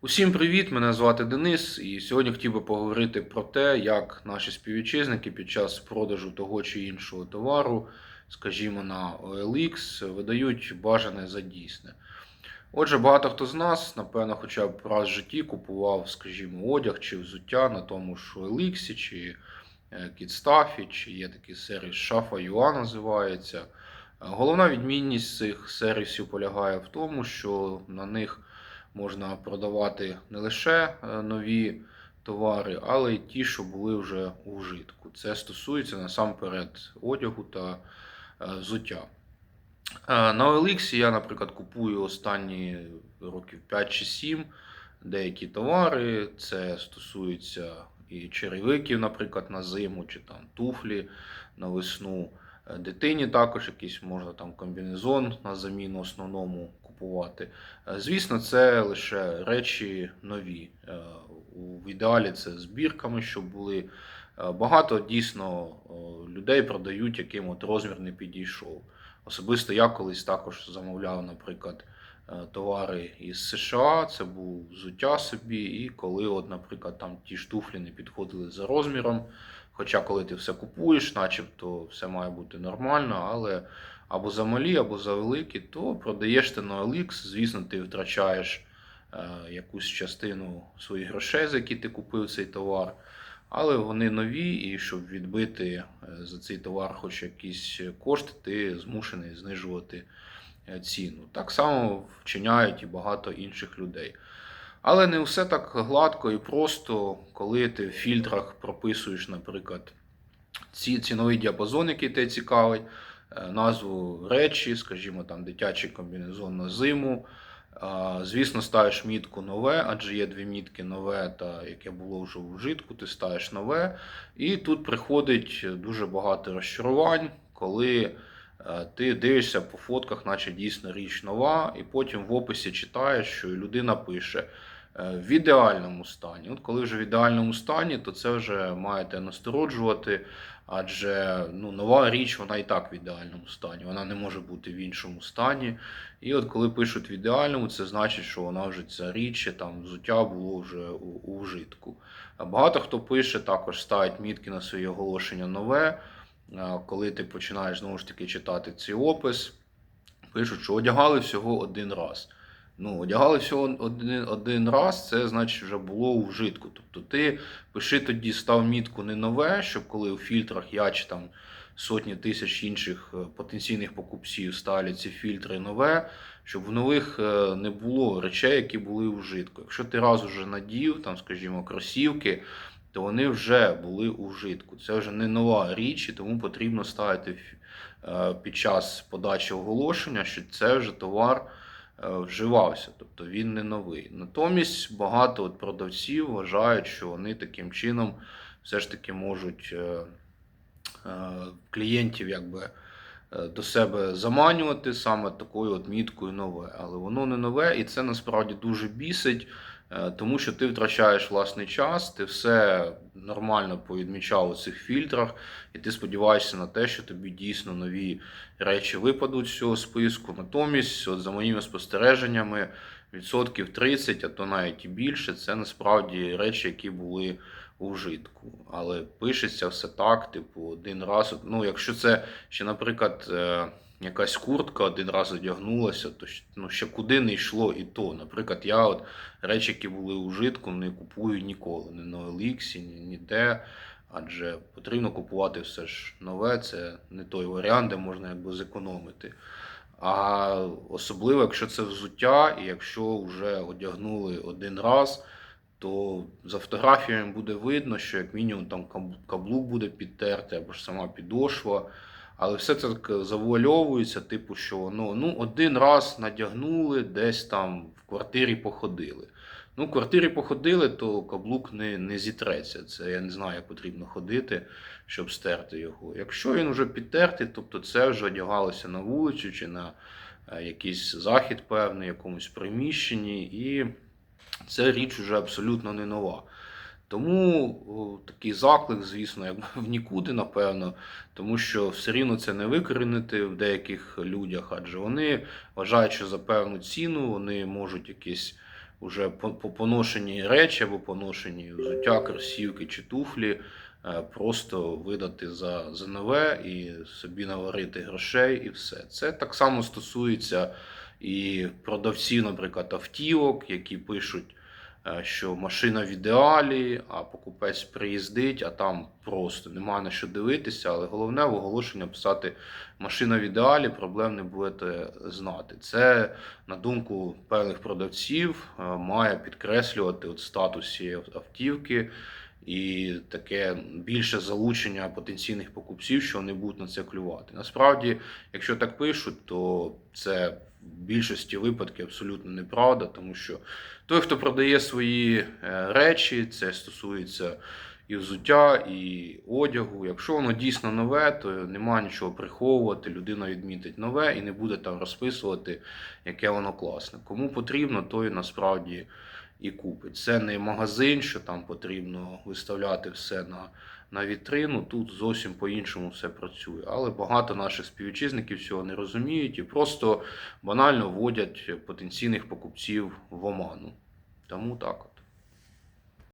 Усім привіт! Мене звати Денис, і сьогодні хотів би поговорити про те, як наші співвітчизники під час продажу того чи іншого товару, скажімо, на OLX, видають бажане за дійсне. Отже, багато хто з нас, напевно, хоча б раз в житті купував, скажімо, одяг чи взуття на тому ж OLX, чи е, Кідстафі, чи є такий сервіс Шафа Юа називається. Головна відмінність цих сервісів полягає в тому, що на них можна продавати не лише е, нові товари, але й ті, що були вже у вжитку. Це стосується насамперед одягу та е, взуття. Е, На OLX я, наприклад, купую останні років 5 чи 7 деякі товари. Це стосується і черевиків, наприклад, на зиму, чи там туфлі на весну. Дитині також якийсь можна там комбінезон на заміну основному купувати. Е, Звісно, це лише речі нові. Е, В ідеалі це збірками, щоб були. Е, Багато дійсно людей продають, яким от розмір не підійшов. Особисто я колись також замовляв, наприклад, товари із США, це був взуття собі, і коли, от, наприклад, там ті ж туфлі не підходили за розміром. Хоча, коли ти все купуєш, начебто все має бути нормально, але або замалі, або завеликі, то продаєш ти на OLX, звісно, ти втрачаєш е, якусь частину своїх грошей, за які ти купив цей товар. Але вони нові, і щоб відбити е, за цей товар хоч якісь кошти, ти змушений знижувати е, ціну. Так само вчиняють і багато інших людей. Але не все так гладко і просто, коли ти в фільтрах прописуєш, наприклад, ці ціновий діапазон, який тебе цікавить, е, назву речі, скажімо, там дитячий комбінезон на зиму. Звісно, ставиш мітку нове, адже є дві мітки нове та яке було вже у вжитку, ти ставиш нове. І тут приходить дуже багато розчарувань, коли е, ти дивишся по фотках, наче дійсно річ нова, і потім в описі читаєш, що людина пише е, в ідеальному стані. От коли вже в ідеальному стані, то це вже маєте насторожувати, адже ну, нова річ, вона і так в ідеальному стані, вона не може бути в іншому стані. І от коли пишуть в ідеальному, це значить, що вона вже ця річ, там взуття було вже у, у вжитку. Багато хто пише, також ставить мітки на свої оголошення нове. А Коли ти починаєш знову ж таки читати цей опис, пишуть, що одягали всього один раз. Ну, одягали всього один, один раз, це значить вже було у вжитку. Тобто ти пиши тоді, став мітку не нове, щоб коли у фільтрах я чи там сотні тисяч інших е, потенційних покупців ставлять ці фільтри нове, щоб в нових е, не було речей, які були у вжитку. Якщо ти раз уже надів, там, скажімо, кросівки, то вони вже були у вжитку. Це вже не нова річ, і тому потрібно ставити е, під час подачі оголошення, що це вже товар е, вживався, тобто він не новий. Натомість багато от продавців вважають, що вони таким чином все ж таки можуть е, клієнтів якби. До себе заманювати саме такою от міткою нове, але воно не нове, і це насправді дуже бісить, тому що ти втрачаєш власний час, ти все нормально повідмічав у цих фільтрах, і ти сподіваєшся на те, що тобі дійсно нові речі випадуть з цього списку. Натомість, от за моїми спостереженнями, відсотків 30, а то навіть і більше, це насправді речі, які були у вжитку. Але пишеться все так, типу, один раз. Ну, якщо це ще, наприклад, е, якась куртка один раз одягнулася, то ну, ще куди не йшло і то. Наприклад, я от речі, які були у вжитку, не купую ніколи, ні на OLX, ні, ніде. Адже потрібно купувати все ж нове, це не той варіант, де можна якби зекономити. А особливо, якщо це взуття, і якщо вже одягнули один раз, то за фотографіями буде видно, що як мінімум там каблук буде підтертий або ж сама підошва. Але все це так завуальовується, типу, що воно ну, один раз надягнули, десь там в квартирі походили. Ну, в квартирі походили, то каблук не, не зітреться. Це я не знаю, як потрібно ходити, щоб стерти його. Якщо він вже підтертий, тобто це вже одягалося на вулицю чи на е, якийсь захід певний, якомусь приміщенні, і це річ вже абсолютно не нова. Тому такий заклик, звісно, якби в нікуди, напевно, тому що все рівно це не викорінити в деяких людях, адже вони вважають, що за певну ціну вони можуть по- по- поношені речі або поношені взуття, кросівки чи туфлі, е, просто видати за, за нове і собі наварити грошей, і все. Це так само стосується і продавців, наприклад, автівок, які пишуть, що машина в ідеалі, а покупець приїздить, а там просто немає на що дивитися. Але головне в оголошення писати машина в ідеалі, проблем не будете знати. Це, на думку певних продавців, е, має підкреслювати от статус цієї автівки і таке більше залучення потенційних покупців, що вони будуть на це клювати. Насправді, якщо так пишуть, то це більшості випадків абсолютно неправда, тому що той, хто продає свої е, речі, це стосується і взуття, і одягу. Якщо воно дійсно нове, то немає нічого приховувати. Людина відмітить нове і не буде там розписувати, яке воно класне. Кому потрібно, той насправді і купить. Це не магазин, що там потрібно виставляти все на, на вітрину. Тут зовсім по-іншому все працює. Але багато наших співвітчизників цього не розуміють і просто банально вводять потенційних покупців в оману. Тому так.